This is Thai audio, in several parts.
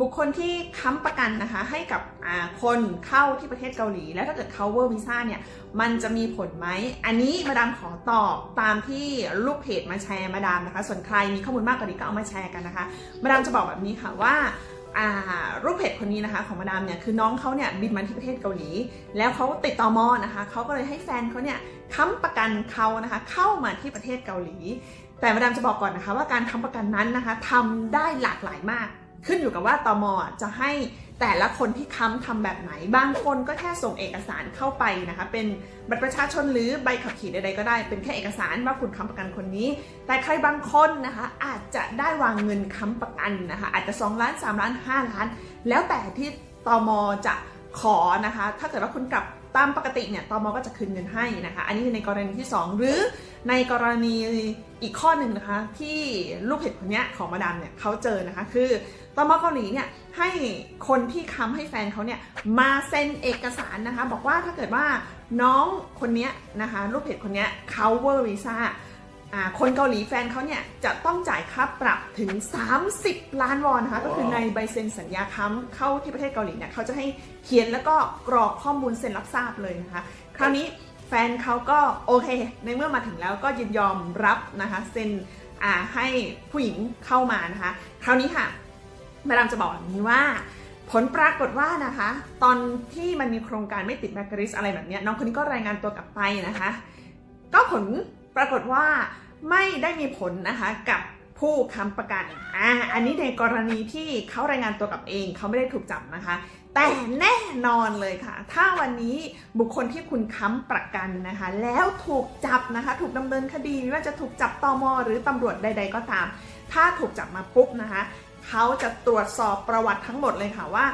บุคคลที่ค้ำประกันนะคะให้กับคนเข้าที่ประเทศเกาหลี แล้วถ้าเกิด cover visa เนี่ยมันจะมีผลไหม อันนี้มาดามขอตอบตามที่ลูกเพจมาแชร์มาดามนะคะ ส่วนใครมีข้อมูลมากกว่านี้ก็เอามาแชร์กันนะคะ มาดามจะบอกแบบนี้ค่ะว่าอ่ารูปเพจคนนี้นะคะของมาดามเนี่ยคือน้องเขาเนี่ยบินมาที่ประเทศเกาหลี แล้วเขาติดต่อมอนะคะเขาก็เลยให้แฟนเขาเนี่ยค้ำประกันเขานะคะเข้ามาที่ประเทศเกาหลี แต่มาดามจะบอกก่อนนะคะว่าการค้ำประกันนั้นนะคะทำได้หลากหลายมาก ขึ้นอยู่กับว่าตมอจะให้แต่ละคนที่ค้ำทำแบบไหน บางคนก็แค่ส่งเอกสารเข้าไปนะคะ เป็นบัตรประชาชนหรือใบขับขี่ใดๆก็ได้ เป็นแค่เอกสารว่าคุณค้ำประกันคนนี้ แต่ใครบางคนนะคะ อาจจะได้วางเงินค้ำประกันนะคะ อาจจะ 2 ล้าน 3 ล้าน 5 ล้าน แล้วแต่ที่ตมจะขอนะคะ ถ้าเกิดว่าคุณกลับ ตามปกติเนี่ยตมก็จะคืนเงินให้นะคะ อันนี้คือในกรณีที่ 2 หรือในกรณีอีกข้อหนึ่งนะคะที่ลูกเพจคนนี้ของมาดามเนี่ยเขาเจอนะคะคือตมเกาหลีเนี่ยให้คนที่ค้ำให้แฟนเขาเนี่ยมาเซ็นเอกสารนะคะ บอกว่าถ้าเกิดว่าน้องคนนี้นะคะลูกเพจคนนี้เขาเวอร์วีซ่า คนเกาหลีแฟนเขาเนี่ยจะต้องจ่ายค่าปรับถึง 30 ล้านวอนนะคะ ก็คือในใบเซ็นสัญญาค้ำเข้าที่ประเทศเกาหลีเนี่ยเขาจะให้เขียนแล้วก็กรอกข้อมูลเซ็นรับทราบเลยนะคะ คราวนี้แฟนเขาก็โอเค ในเมื่อมาถึงแล้วก็ยินยอมรับนะคะเซ็นอ่าให้ผู้หญิงเข้ามานะคะ คราวนี้ค่ะมาดามจะบอกแบบนี้ว่าผลปรากฏว่านะคะ ตอนที่มันมีโครงการไม่ติดแบล็คลิสอะไรแบบเนี้ยน้องคนนี้ก็รายงานตัวกลับไปนะคะ ก็ผล ปรากฏว่าไม่ได้มีผลนะคะกับผู้ค้ำประกัน อ่า อันนี้ในกรณีที่เขารายงานตัวกับเอง เขาไม่ได้ถูกจับนะคะ แต่แน่นอนเลยค่ะ ถ้าวันนี้บุคคลที่คุณค้ำประกันนะคะ แล้วถูกจับนะคะ ถูกดำเนินคดีไม่ว่าจะถูกจับตอมหรือตำรวจใด ๆ ก็ตาม ถ้าถูกจับมาปุ๊บนะคะ เขาจะตรวจสอบประวัติทั้งหมดเลยค่ะว่า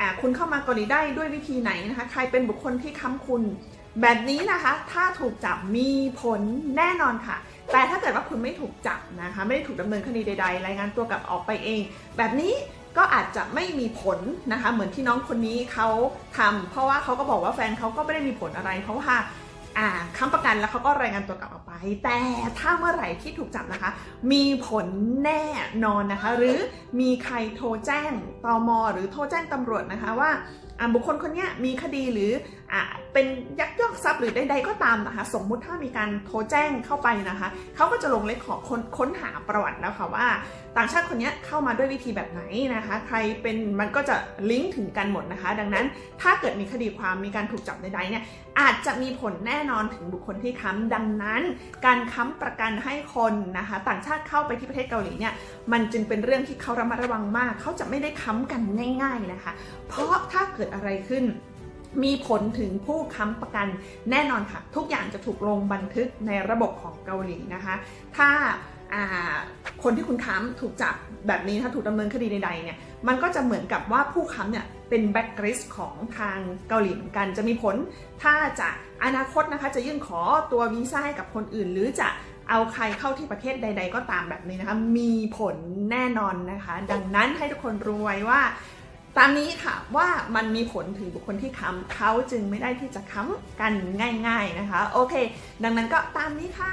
อ่าคุณเข้ามากาหลีได้ด้วยวิธีไหนนะคะ ใครเป็นบุคคลที่ค้ำคุณ แบบนี้นะคะถ้าถูกจับมีผลแน่นอนค่ะ แต่ถ้าเกิดว่าคุณไม่ถูกจับนะคะ ไม่ได้ถูกดำเนินคดีใด ๆ รายงานตัวกลับออกไปเอง แบบนี้ก็อาจจะไม่มีผลนะคะ เหมือนที่น้องคนนี้เขาทำเพราะว่าเขาก็บอกว่าแฟนเขาก็ไม่ได้มีผลอะไร เพราะว่าอ่าค้ำประกันแล้วเขาก็รายงานตัวกลับออกไป แต่ถ้าเมื่อไหร่ที่ถูกจับนะคะ มีผลแน่นอนนะคะ หรือมีใครโทรแจ้งตมหรือโทรแจ้งตำรวจนะคะว่า บุคคลคนนี้มีคดีหรืออ่าเป็นยักยอกทรัพย์หรือใดๆก็ตามนะคะ สมมุติถ้ามีการโทรแจ้งเข้าไปนะคะเขาก็จะลงเลขขอค้นค้นหาประวัติแล้วค่ะว่า ต่างชาติคนนี้เข้ามาด้วยวิธีแบบไหนนะคะ ใครเป็นมันก็จะลิงก์ถึงกันหมดนะคะ ดังนั้นถ้าเกิดมีคดีความมีการถูกจับใดๆเนี่ยอาจจะมีผลแน่นอนถึงบุคคลที่ค้ำดังนั้น การค้ำประกันให้คนนะคะ ต่างชาติเข้าไปที่ประเทศเกาหลีเนี่ยมันจึงเป็นเรื่องที่เขาระมัดระวังมากเขาจะไม่ได้ค้ำกันง่าย ๆนะคะ เพราะถ้าเกิดอะไรขึ้น มีผลถึงผู้ค้ำประกันแน่นอนค่ะ ทุกอย่างจะถูกลงบันทึกในระบบของเกาหลีนะคะ ถ้าอ่าคนที่คุณค้ำถูกจับแบบนี้ถ้าถูกดำเนินคดีใดๆเนี่ยมันก็จะเหมือนกับว่าผู้ค้ำเนี่ยเป็นแบ็กริสของทางเกาหลีเหมือนกัน จะมีผลถ้าจะอนาคตนะคะจะยื่นขอตัววีซ่าให้กับคนอื่น หรือจะเอาใครเข้าที่ประเทศใด ๆ ก็ตามแบบนี้นะคะ มีผลแน่นอนนะคะ ดังนั้นให้ทุกคนรู้ไว้ว่า ตามนี้ค่ะว่ามันมีผลถึงบุคคลที่ค้ำเขาจึงไม่ได้ที่จะค้ำกันง่าย ๆนะคะ โอเค ดังนั้นก็ตามนี้ค่ะ